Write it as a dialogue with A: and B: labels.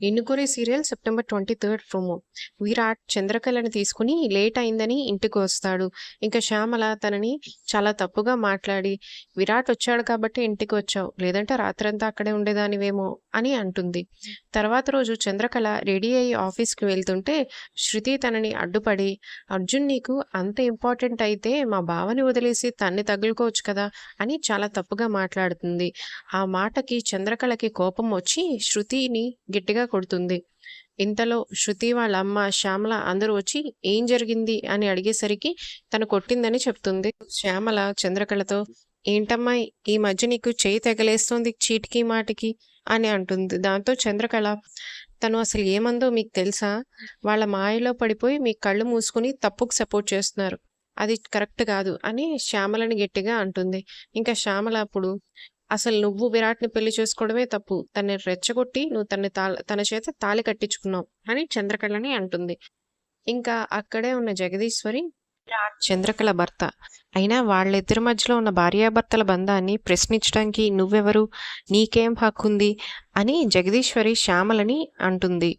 A: ఎన్నుకొరే serial September twenty third promo. Virat చంద్రకళని తీసుకుని late అయిందని ఇంటికి వస్తాడు. ఇంకా శ్యామల తనని చాలా తప్పుగా మాట్లాడి విరాట్ వచ్చాడు కాబట్టి ఇంటికి వచ్చావు. లేదంటే రాత్రంతా అక్కడే ఉండేదానివేమో అని అంటుంది. తర్వాత రోజు చంద్రకళ రెడీ అయ్యి ఆఫీస్కి వెళ్తుంటే శృతి తనని అడ్డుపడి అర్జున్ నీకు అంత ఇంపార్టెంట్ అయితే మా బావని వదిలేసి తన్ని తగులుకోవచ్చు కదా అని చాలా తప్పుగా మాట్లాడుతుంది. ఆ మాటకి చంద్రకళకి కోపం వచ్చి శృతిని గట్టిగా కొడుతుంది. ఇంతలో శృతి వాళ్ళ అమ్మ శ్యామల అందరూ వచ్చి ఏం జరిగింది? అని అడిగేసరికి తను కొట్టిందని చెప్తుంది. శ్యామల చంద్రకళతో ఏంటమ్మా ఈ మధ్య నీకు చేయి తెగలేస్తుంది చీటికి మాటికి? అని అంటుంది. దాంతో చంద్రకళ తను అసలు ఏమందో మీకు తెలుసా? వాళ్ళ మాయలో పడిపోయి మీ కళ్ళు మూసుకుని తప్పుకు సపోర్ట్ చేస్తున్నారు. అది కరెక్ట్ కాదు అని శ్యామలని గట్టిగా అంటుంది. ఇంకా శ్యామల అప్పుడు అసలు నువ్వు విరాట్ని పెళ్ళి చేసుకోవడమే తప్పు. తన్ని రెచ్చగొట్టి నువ్వు తన్ని తా తన చేత తాళి కట్టించుకున్నావు అని చంద్రకళని అంటుంది. ఇంకా అక్కడే ఉన్న జగదీశ్వరి చంద్రకళ భర్త. అయినా వాళ్ళిద్దరి మధ్యలో ఉన్న భార్యాభర్తల బంధాన్ని ప్రశ్నించడానికి నువ్వెవరు? నీకేం హక్కుంది? అని జగదీశ్వరి శ్యామలని అంటుంది.